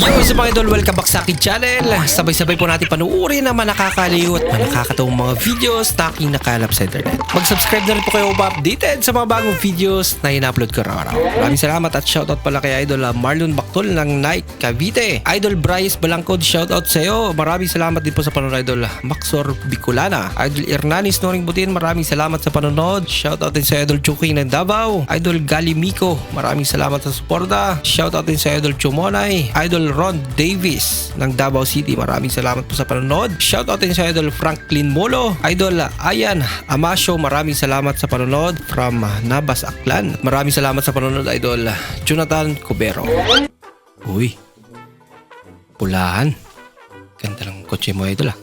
Yo, sa mga idol, welcome back sa aking channel. Sabay-sabay po natin panuorin ang mga nakakaliw at mga nakakatawang mga videos na aking nakalap sa internet. Mag-subscribe na rin po kayo updated sa mga bagong videos na in-upload ko araw-araw. Maraming salamat at shoutout pala kay Idol ah, Marlon Bactol ng Nike Cavite. Idol Bryce Balangkod, shoutout sa iyo. Maraming salamat din po sa panonood Idol Maxor Bicolana. Idol Hernanis Noring Butin, maraming salamat sa panonood. Shoutout din sa Idol Chuking ng Davao. Idol Gali Miko, maraming salamat sa suporta. Shoutout din sa Idol Chumonay. Idol Ron Davis ng Davao City, maraming salamat po sa panonood. Shoutout din sa Idol Franklin Molo. Idol Ayan Amasyo, maraming salamat sa panonood from ah, Nabas Aklan. Maraming salamat sa panonood Idol Jonathan Cubero. Uy, pulahan. Ganda lang kotse mo, idol ah.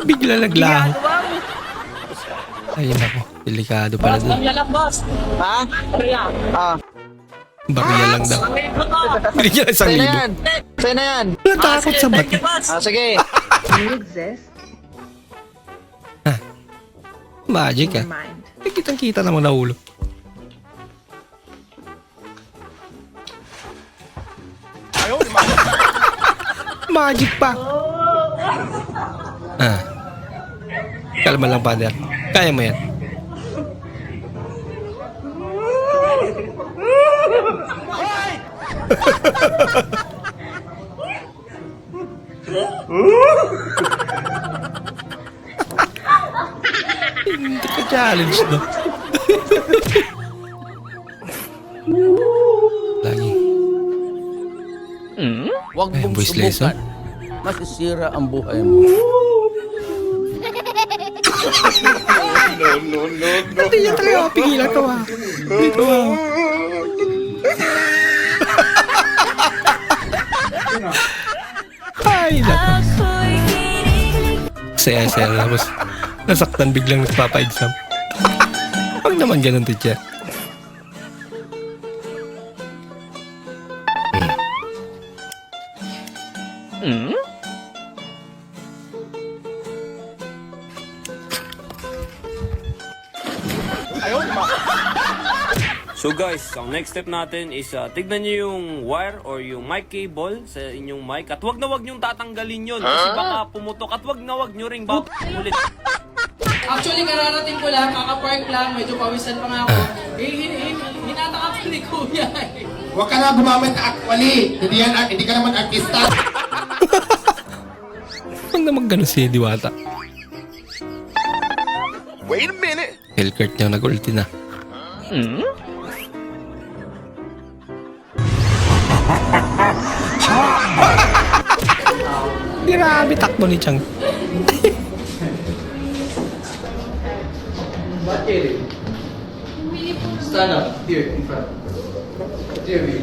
Bigla naglaho. Ayun ako, delikado pala doon. Yan lang, boss. Ha? Kaya. Ah, Bariya lang daw. Binigyan ng isang sa'yo na libo. yan. Sa'yo na yan. Sa Thank you, bato. boss. Ah, sige. you exist Magic in ah. your mind. Eh, kitang-kita naman na ulo. Magic pa. Ah. Kalma lang, father. Kaya mo yan. Hindi ka challenge, no? Lagi. Huwag Ayun, mong voice lesson. subukan. Masisira ang buhay mo. Hindi niya talaga mapigilan ko ah. Dito ah. Ay, naku. Saya, saya. Tapos, nasaktan biglang nagpapa-exam. Huwag naman ganun, teacher. So guys, ang next step natin is uh, tignan nyo yung wire or yung mic cable sa inyong mic at wag na wag nyong tatanggalin yun kasi baka pumutok at wag na wag nyo ring bab ulit. Actually, kararating ko lang, kaka-park lang, medyo pawisan pa nga ako. Eh, hin hin hinata ako ni Kuya eh. Huwag ka na gumamit na actually. Hindi yan, hindi ka naman artista. Huwag naman ganun si Diwata. Wait a minute. Hellcurt niya nag-ulti na. Grabe takbo ni Chang. Stand up here in front. Dear you.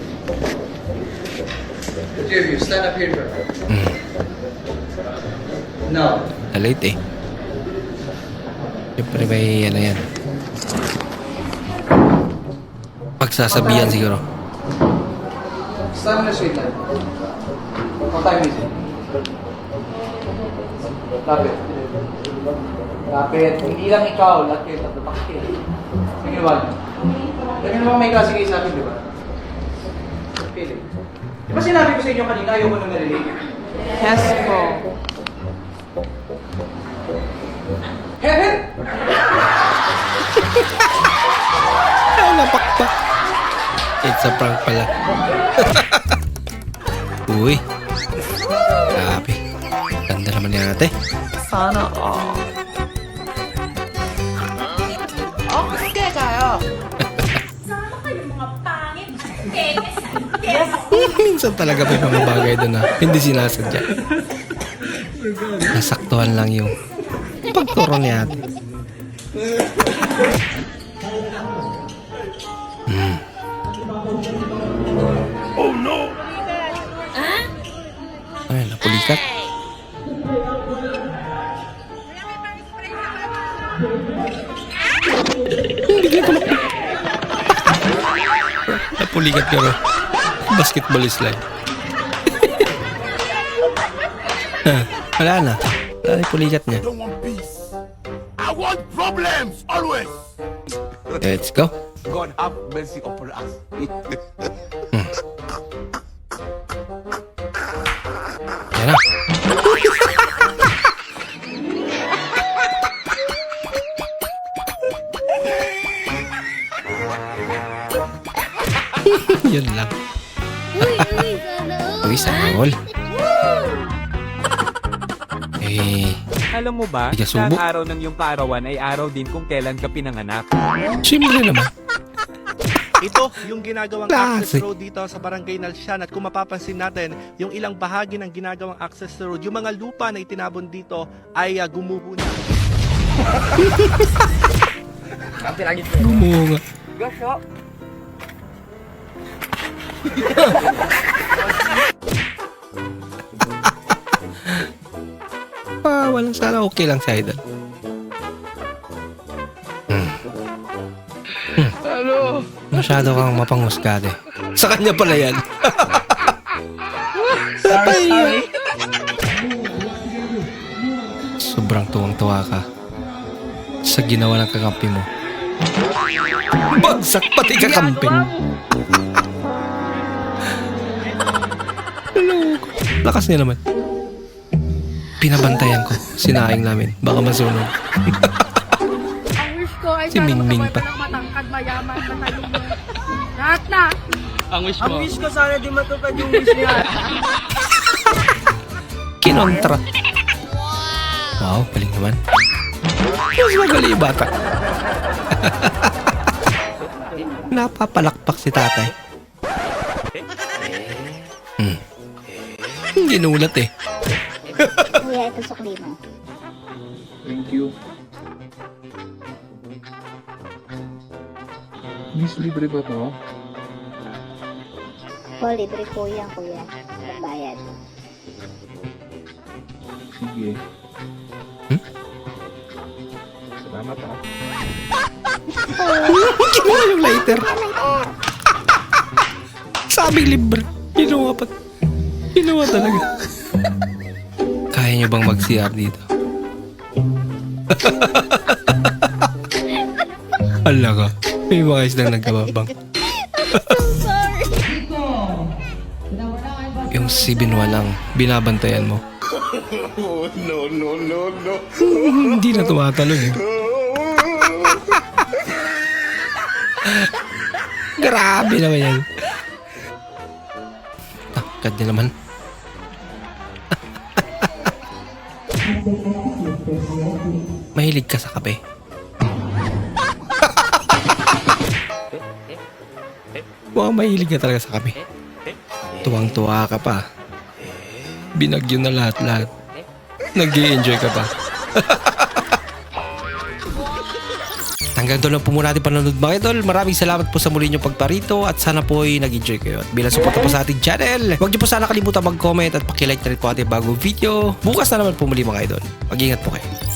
Dear you, stand up here in front. Now, Na-late eh. Siyempre may ano yan. Pagsasabihan siguro. Stand in a straight line. What time is it? Lapit. Lapit. Hindi lang ikaw, kayo tatlo. Bakit? Sige, one. Ganyan naman may klase kayo sa akin, di ba? Pili. Di ba sinabi ko sa inyo kanina, ayaw ko nang narinig? Yes po. Heaven! Napakpak. It's a prank pala. Uy. Grabe. Ganda naman ni ate. Sana all. Okay kayo. Minsan talaga may mga bagay doon na hindi sinasadya. Nasaktuhan lang yung pagturo ni ate. Oh no! Ay, napulikat. Hindi ka tumakbo. Napulikat ka ro. Basketball is life. Ah, Wala na. Wala na yung pulikat niya. I want problems always. Let's go. God have mercy upon us. Yan. Yun lang. Uy, uy, sana. Uy, sana. Ano? Eh... Alam mo ba, na ang araw ng iyong kaarawan ay araw din kung kailan ka pinanganak. siyempre naman. Ito yung ginagawang Classic. access road dito sa Barangay Nalsyan at kung mapapansin natin, yung ilang bahagi ng ginagawang access road, yung mga lupa na itinabon dito ay uh, gumuho na. Gumunga. ah, walang sana okay lang sa idol. Hmm. Hmm. Masyado kang mapanghusgado eh. Sa kanya pala yan. Sorry, sorry. Sobrang tuwang-tuwa ka sa ginawa ng kakampi mo. Bagsak pati kakampi. Lakas niya naman. Pinabantayan ko. Sinaing namin. Baka masunog. Ang wish ko ay Si Mingming pa. ng matangkad, mayaman, matalino. Lahat na. Ang wish mo. ko sana di matupad yung wish niya. Kinontra. Wow, galing naman. Mas magaling yung bata. Napapalakpak si tatay. Hmm. Ginulat eh. Kuya, ito sukli mo. Thank you. Miss, libre ba to? Po, libre po yan, kuya. Pagbayad. Sige. Hmm? Salamat ah. Kinuha yung lighter. Sabi libre. Kinuha pa. Kinuha talaga. Kaya nyo bang mag-CR dito? Hala ka. May mga islang nagkababang. yung si Binwa lang, binabantayan mo. no, no, no, no. Hindi na tumatalon eh. Grabe naman yan. Takad niya naman. Mahilig ka sa kape. Mukhang mahilig ka talaga sa kape. Tuwang-tuwa ka pa. Binagyo na lahat-lahat. nag enjoy ka pa. Hanggang doon lang po muna ating panonood mga idol. Maraming salamat po sa muli nyo pagparito at sana po ay nag-enjoy kayo. At bilang suporta po sa ating channel, huwag nyo po sana kalimutan mag-comment at pakilike na rin po ating bagong video. Bukas na naman po muli mga idol. Mag-ingat po kayo.